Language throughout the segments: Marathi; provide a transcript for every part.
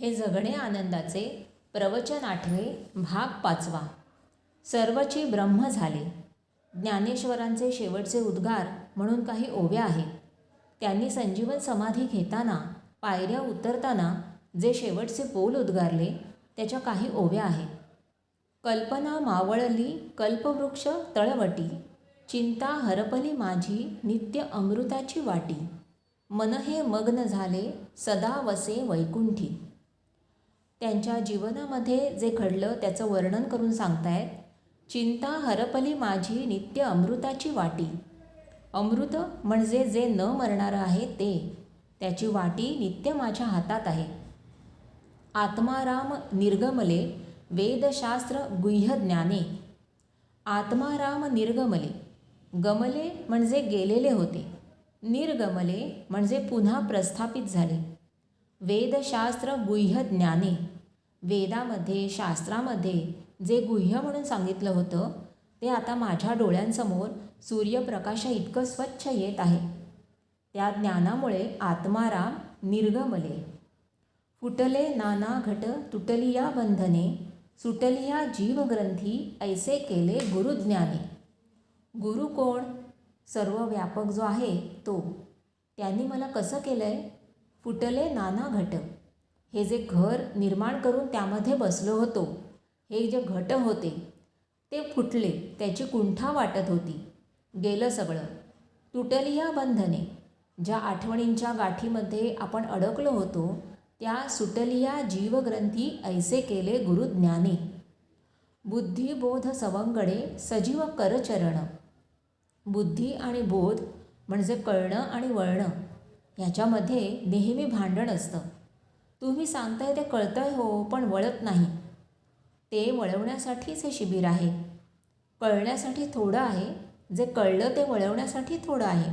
हे जगणे आनंदाचे प्रवचन आठवे भाग पाचवा. सर्वची ब्रह्म झाले. ज्ञानेश्वरांचे शेवटचे उद्गार म्हणून काही ओव्या आहेत. त्यांनी संजीवन समाधी घेताना पायऱ्या उतरताना जे शेवटचे पोल उद्गारले त्याच्या काही ओव्या आहेत. कल्पना मावळली कल्पवृक्ष तळवटी चिंता हरपली माझी नित्य अमृताची वाटी. मन हे मग्न झाले सदा वसे वैकुंठी. त्यांच्या जीवनामध्ये जे घडलं त्याचं वर्णन करून सांगतायत चिंता हरपली माझी नित्य अमृताची वाटी. अमृत म्हणजे जे न मरणारं आहे ते त्याची वाटी नित्य माझ्या हातात आहे. आत्माराम निर्गमले वेदशास्त्र गुह्य ज्ञाने. आत्माराम निर्गमले गमले म्हणजे गेलेले होते. निर्गमले म्हणजे पुन्हा प्रस्थापित झाले. वेदशास्त्र गुह्य ज्ञाने. वेदामध्ये शास्त्रामध्ये जे गुह्य म्हणून सांगितलं होतं ते आता माझ्या डोळ्यांसमोर सूर्यप्रकाशा इतकं स्वच्छ येत आहे. त्या ज्ञानामुळे आत्माराम निर्गमले. फुटले नाना घट तुटलिया बंधने सुटलिया जीवग्रंथी ऐसे केले गुरुज्ञाने. गुरु कोण? सर्व व्यापक जो आहे तो. त्यांनी मला कसं केलं आहे फुटले नाना घट. हे जे घर निर्माण करून त्यामध्ये बसलो होतो हे जे घट होते ते फुटले त्याची कुंठा वाटत होती. गेलं सगळं. तुटलिया बंधने ज्या आठवणींच्या गाठीमध्ये आपण अडकलो होतो त्या सुटलिया जीवग्रंथी ऐसे केले गुरुज्ञाने बुद्धिबोध सवंगडे सजीव करचरण बुद्धी आणि बोध म्हणजे कळणं आणि वळणं ह्याच्यामध्ये नेहमी भांडण असतं. तुम्ही सांगताय ते कळतंय हो पण वळत नाही. ते वळवण्यासाठीच हे शिबिर आहे. कळण्यासाठी थोडं आहे. जे कळलं ते वळवण्यासाठी थोडं आहे.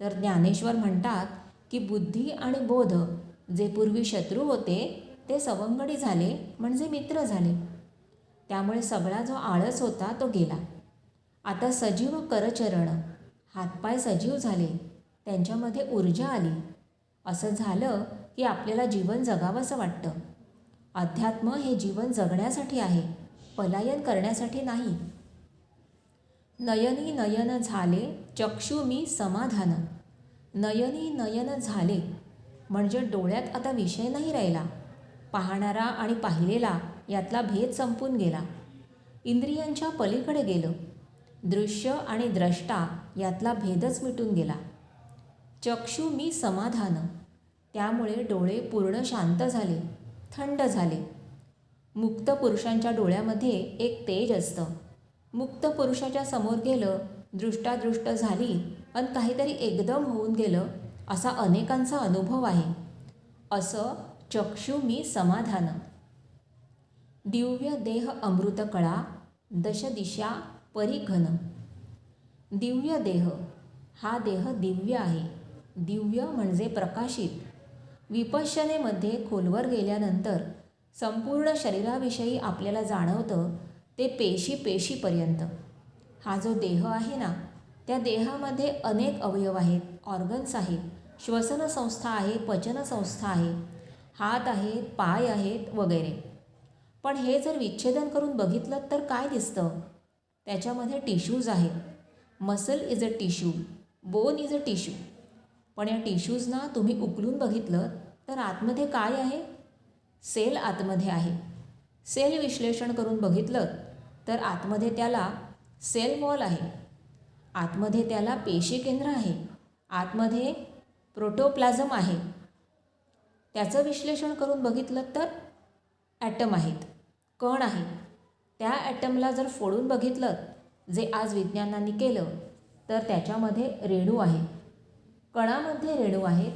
तर ज्ञानेश्वर म्हणतात की बुद्धी आणि बोध जे पूर्वी शत्रू होते ते सवंगडी झाले म्हणजे मित्र झाले. त्यामुळे सगळा जो आळस होता तो गेला. आता सजीव करचरण हातपाय सजीव झाले त्यांच्यामध्ये ऊर्जा आली. असं झालं की आपल्याला जीवन जगावंसं वाटतं. अध्यात्म हे जीवन जगण्यासाठी आहे पलायन करण्यासाठी नाही. नयनी नयन झाले चक्षु मी समाधान. नयनी नयन झाले म्हणजे डोळ्यात आता विषय नाही राहिला. पाहणारा आणि पाहिलेला यातला भेद संपून गेला. इंद्रियांच्या पलीकडे गेलं. दृश्य आणि द्रष्टा यातला भेदच मिटून गेला. चक्षु मी समाधान. त्यामुळे डोळे पूर्ण शांत झाले थंड झाले. मुक्त पुरुषांच्या डोळ्यामध्ये एक तेज असतं. मुक्त पुरुषाच्या समोर गेलं दृष्टादृष्ट झाली आणि काहीतरी एकदम होऊन गेलं असा अनेकांचा अनुभव आहे. असं चक्षु मी समाधान. दिव्य देह अमृत कळा दशदिशा परिघन. दिव्य देह हा देह दिव्य आहे. दिव्य म्हणजे प्रकाशित. विपश्यनेमध्ये खोलवर गेल्यानंतर संपूर्ण शरीराविषयी आपल्याला जाणवतं ते पेशी पेशीपर्यंत. हा जो देह आहे ना त्या देहामध्ये अनेक अवयव आहेत ऑर्गन्स आहेत श्वसनसंस्था आहे पचनसंस्था आहे हात आहेत पाय आहेत वगैरे. पण हे जर विच्छेदन करून बघितलं तर काय दिसतं? त्याच्यामध्ये टिश्यूज आहेत. Muscle is a tissue bone is a tissue पण या टिश्यूजना तुम्ही उकलून बघितलं तर आतमध्ये काय आहे? सेल आतमध्ये आहे. सेल विश्लेषण करून बघितलं तर आतमध्ये त्याला सेल वॉल आहे. आतमध्ये त्याला पेशी केंद्र आहे. आतमध्ये प्रोटोप्लाझम आहे. त्याचं विश्लेषण करून बघितलं तर ॲटम आहेत. कण आहे. त्या ॲटमला जर फोडून बघितलं जे आज विज्ञानाने केलं तर त्याच्यामध्ये रेणू आहे. कणामध्ये रेणू आहेत.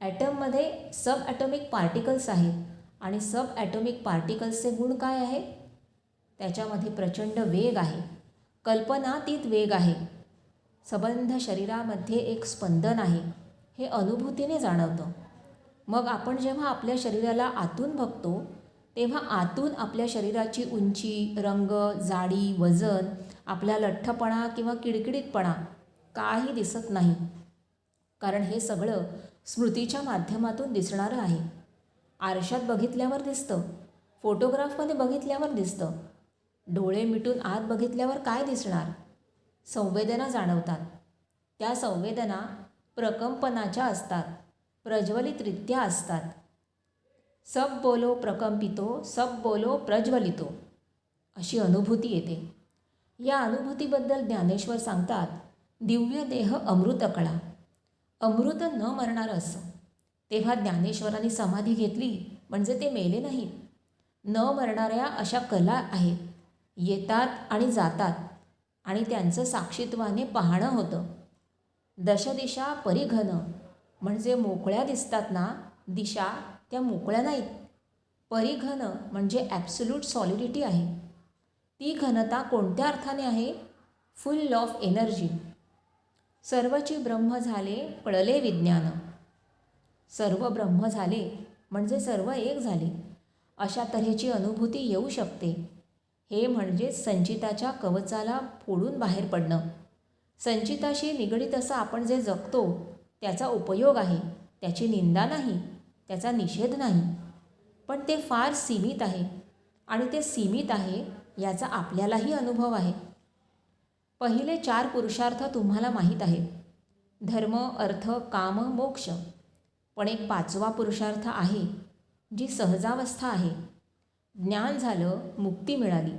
ॲटममध्ये सब ॲटॉमिक पार्टिकल्स आहेत. आणि सब ॲटॉमिक पार्टिकल्सचे गुण काय आहे त्याच्यामध्ये प्रचंड वेग आहे. कल्पनातीत वेग आहे. सबंध शरीरामध्ये एक स्पंदन आहे. हे अनुभूतीने जाणवतं. मग आपण जेव्हा आपल्या शरीराला आतून बघतो तेव्हा आतून आपल्या शरीराची उंची रंग जाडी वजन आपला लठ्ठपणा किंवा किडकिडीतपणा काही दिसत नाही. कारण हे सगळं स्मृतीच्या माध्यमातून दिसणारं आहे. आरशात बघितल्यावर दिसतं. फोटोग्राफमध्ये बघितल्यावर दिसतं. डोळे मिटून आत बघितल्यावर काय दिसणार? संवेदना जाणवतात. त्या संवेदना प्रकंपनाच्या असतात. प्रज्वलितरित्या असतात. सब बोलो प्रकंपितो सब बोलो प्रज्वलितो. अशी अनुभूती येते. या अनुभूतीबद्दल ज्ञानेश्वर सांगतात दिव्य देह अमृतकळा. अमृत न मरणार असं. तेव्हा ज्ञानेश्वरांनी समाधी घेतली म्हणजे ते मेले नाही न मरणाऱ्या अशा कला आहेत. येतात आणि जातात आणि त्यांचं साक्षीत्वाने पाहणं होतं. दशदिशा परिघन म्हणजे मोकळ्या दिसतात ना दिशा त्या मोकळ्या नाहीत. परिघन म्हणजे ॲब्सोल्यूट सॉलिडिटी आहे. ती घनता कोणत्या अर्थाने आहे? फुल ऑफ एनर्जी सर्वची ब्रह्म झाले कळले विज्ञान. सर्व ब्रह्म झाले म्हणजे सर्व एक झाले. अशा तऱ्हेची अनुभूती येऊ शकते. हे म्हणजे संचिताच्या कवचाला फोडून बाहेर पडणं. संचिताशी निगडीत असं आपण जे जगतो त्याचा उपयोग आहे. त्याची निंदा नाही त्याचा निषेध नाही. पण ते फार सीमित आहे. आणि ते सीमित आहे याचा आपल्यालाही अनुभव आहे. पहिले चार पुरुषार्थ तुम्हाला माहीत आहेत. धर्म अर्थ काम मोक्ष. पण एक पाचवा पुरुषार्थ आहे जी सहजावस्था आहे. ज्ञान झालं मुक्ती मिळाली.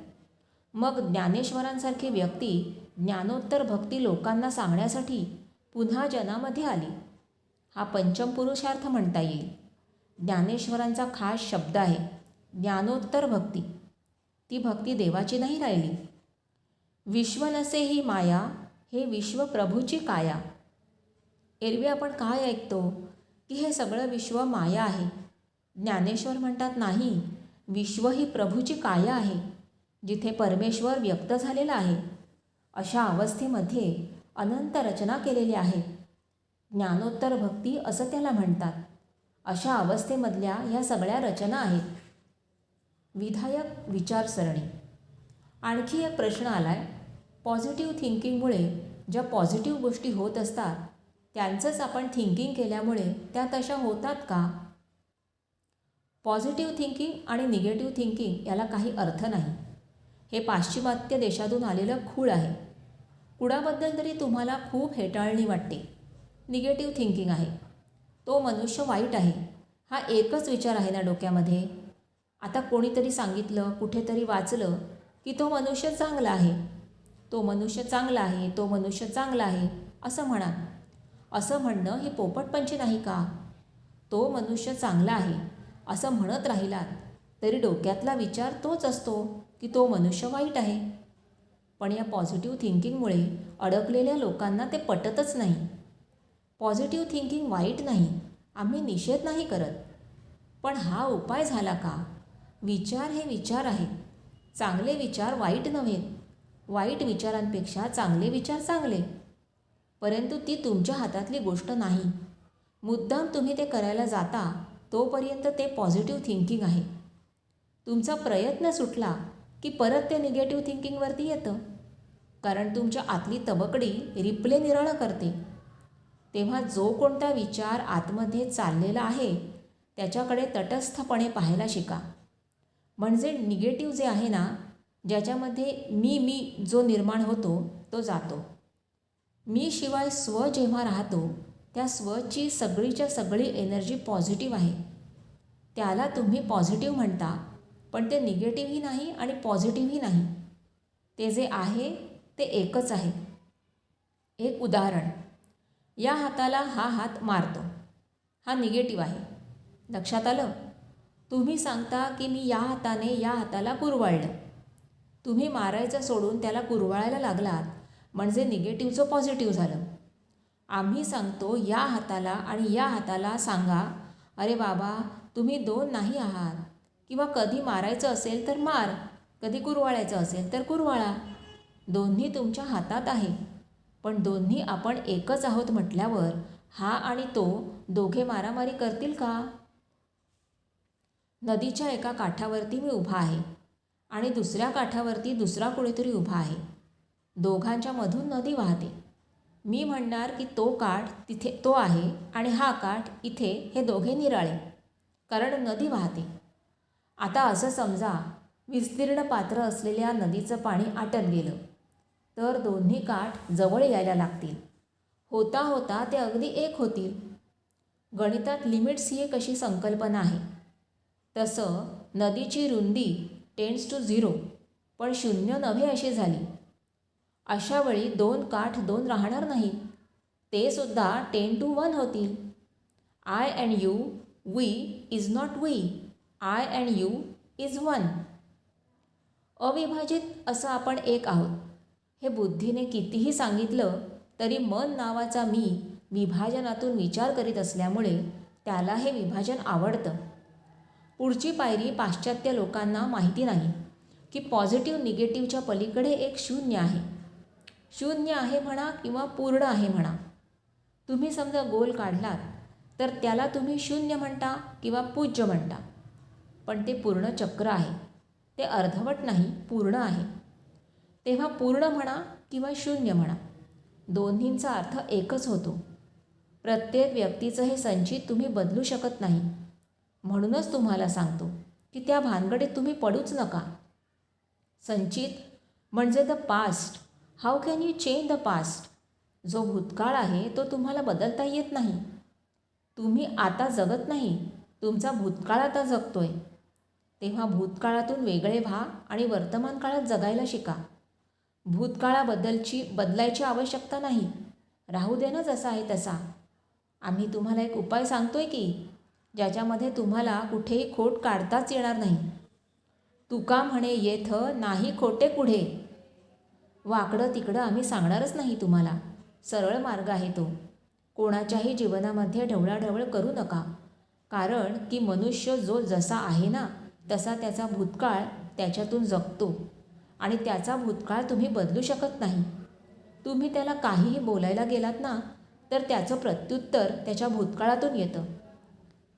मग ज्ञानेश्वरांसारखी व्यक्ती ज्ञानोत्तर भक्ती लोकांना सांगण्यासाठी पुन्हा जनामध्ये आली. हा पंचम पुरुषार्थ म्हणता येईल. ज्ञानेश्वरांचा खास शब्द आहे ज्ञानोत्तर भक्ती. ती भक्ती देवाची नाही राहिली. विश्व नसे ही माया हे विश्व प्रभूची काया. एरवी आपण काय ऐकतो? की हे सगळं विश्व माया आहे. ज्ञानेश्वर म्हणतात नाही विश्व ही प्रभूची काया आहे जिथे परमेश्वर व्यक्त झालेला आहे. अशा अवस्थेमध्ये अनंत रचना केलेल्या आहेत ज्ञानोत्तर भक्ती असं त्याला म्हणतात. अशा अवस्थेमधल्या ह्या सगळ्या रचना आहेत. विधायक विचारसरणी. आणखी एक प्रश्न आला आहे पॉझिटिव्ह थिंकिंगमुळे ज्या पॉझिटिव्ह गोष्टी होत असतात त्यांचंच आपण थिंकिंग केल्यामुळे त्या तशा होतात का? पॉझिटिव्ह थिंकिंग आणि निगेटिव्ह थिंकिंग याला काही अर्थ नाही. हे पाश्चिमात्य देशातून आलेलं खूळ आहे. कुणाबद्दल तरी तुम्हाला खूप हेटाळणी वाटते. निगेटिव्ह थिंकिंग आहे. तो मनुष्य वाईट आहे. हा एकच विचार आहे ना डोक्यामध्ये? आता कोणीतरी सांगितलं कुठेतरी वाचलं की तो मनुष्य चांगला आहे. तो मनुष्य चांगला आहे तो मनुष्य चांगला आहे असं म्हणा. असं म्हणणं हे पोपटपंची नाही का? तो मनुष्य चांगला आहे असं म्हणत राहिलात तरी डोक्यातला विचार तोच असतो की तो मनुष्य वाईट आहे. पण या पॉझिटिव्ह थिंकिंगमुळे अडकलेल्या लोकांना ते पटतच नाही. पॉझिटिव्ह थिंकिंग वाईट नाही आम्ही निषेध नाही करत. पण हा उपाय झाला का? विचार हे विचार आहेत. चांगले विचार वाईट नव्हेत. वाईट विचारांपेक्षा चांगले विचार चांगले. परंतु ती तुमच्या हातातली गोष्ट नाही. मुद्दाम तुम्ही ते करायला जाता तोपर्यंत ते पॉझिटिव्ह थिंकिंग आहे. तुमचा प्रयत्न सुटला की परत ते निगेटिव्ह थिंकिंगवरती येतं. कारण तुमच्या आतली तबकडी रिप्ले निराळं करते. तेव्हा जो कोणता विचार आतमध्ये चाललेला आहे त्याच्याकडे तटस्थपणे पाहायला शिका. म्हणजे निगेटिव्ह जे आहे ना ज्याच्यामध्ये मी मी जो निर्माण होतो तो जातो. मी शिवाय स्व जेव्हा राहतो त्या स्वची सगळीच्या सगळी एनर्जी पॉझिटिव्ह आहे. त्याला तुम्ही पॉझिटिव्ह म्हणता पण ते निगेटिव्हही नाही आणि पॉझिटिव्हही नाही. ते जे आहे ते एकच आहे. एक उदाहरण. या हाताला हा हात मारतो. हा निगेटिव्ह आहे. लक्षात आलं? तुम्ही सांगता की मी या हाताने या हाताला कुरवाळलं. तुम्ही मारायचं सोडून त्याला कुरवाळायला लागलात म्हणजे निगेटिव्हचं पॉझिटिव्ह झालं. आम्ही सांगतो या हाताला आणि या हाताला सांगा अरे बाबा तुम्ही दोन नाही आहात. किंवा कधी मारायचं असेल तर मार कधी कुरवाळायचं असेल तर कुरवाळा. दोन्ही तुमच्या हातात आहे. पण दोन्ही आपण एकच आहोत म्हटल्यावर हा आणि तो दोघे मारामारी करतील का? नदीच्या एका काठावरती मी उभा आहे. आणि दुसऱ्या काठावरती दुसरा कुणीतरी उभा आहे. दोघांच्या मधून नदी वाहते. मी म्हणणार की तो काठ तिथे तो आहे आणि हा काठ इथे हे दोघे निराळे. कारण नदी वाहते. आता असं समजा विस्तीर्ण पात्र असलेल्या नदीचं पाणी आटत गेलं. तर दोन्ही काठ जवळ यायला लागतील. होता होता ते अगदी एक होतील. गणितात लिमिट्स ही एक अशी संकल्पना आहे. तसं नदीची रुंदी टेन्स टू झिरो पण शून्य नव्हे अशी झाली. अशावेळी दोन काठ दोन राहणार नाही. ते सुद्धा टेन टू वन होतील. I and you we is not we I and you is one अविभाजित असं आपण एक आहोत. हे बुद्धीने कितीही सांगितलं तरी मन नावाचा मी विभाजनातून विचार करीत असल्यामुळे त्याला हे विभाजन आवडतं. पुढची पायरी पाश्चात्य लोकांना माहिती नाही की पॉझिटिव्ह निगेटिव्हच्या पलीकडे एक शून्य आहे. शून्य आहे म्हणा किंवा पूर्ण आहे म्हणा. तुम्ही समजा गोल काढलात तर त्याला तुम्ही शून्य म्हणता किंवा पूज्य म्हणता. पण ते पूर्ण चक्र आहे. ते अर्धवट नाही पूर्ण आहे. तेव्हा पूर्ण म्हणा किंवा शून्य म्हणा. दोन्हींचा अर्थ एकच होतो. प्रत्येक व्यक्तीचं हे संचित तुम्ही बदलू शकत नाही. म्हणूनच तुम्हाला सांगतो की त्या भानगडीत तुम्ही पडूच नका. संचित म्हणजे the past how can you change the past जो भूतकाळ आहे तो तुम्हाला बदलता येत नाही. तुम्ही आता जगत नाही तुमचा भूतकाळ आता जगतो आहे तेव्हा भूतकाळातून वेगळे व्हा आणि वर्तमान काळात जगायला शिका. भूतकाळाबद्दलची बदलायची आवश्यकता नाही. राहू दे ना जसा आहे तसा. आम्ही तुम्हाला एक उपाय सांगतोय की ज्याच्यामध्ये तुम्हाला कुठेही खोट काढताच येणार नाही. तुका म्हणे येथ नाही खोटे कुढे. वाकडं तिकडं आम्ही सांगणारच नाही तुम्हाला. सरळ मार्ग आहे तो. कोणाच्याही जीवनामध्ये ढवळाढवळ करू नका. कारण की मनुष्य जो जसा आहे ना तसा त्याचा भूतकाळ त्याच्यातून जगतो. आणि त्याचा भूतकाळ तुम्ही बदलू शकत नाही. तुम्ही त्याला काहीही बोलायला गेलात ना तर त्याचं प्रत्युत्तर त्याच्या भूतकाळातून येतं.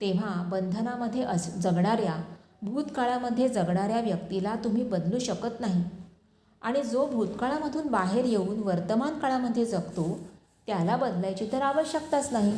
तेव्हा बंधनामध्ये अस जगणाऱ्या भूतकाळामध्ये जगणाऱ्या व्यक्तीला तुम्ही बदलू शकत नाही. आणि जो भूतकाळामधून बाहेर येऊन वर्तमान काळामध्ये जगतो त्याला बदलायची तर आवश्यकताच नाही.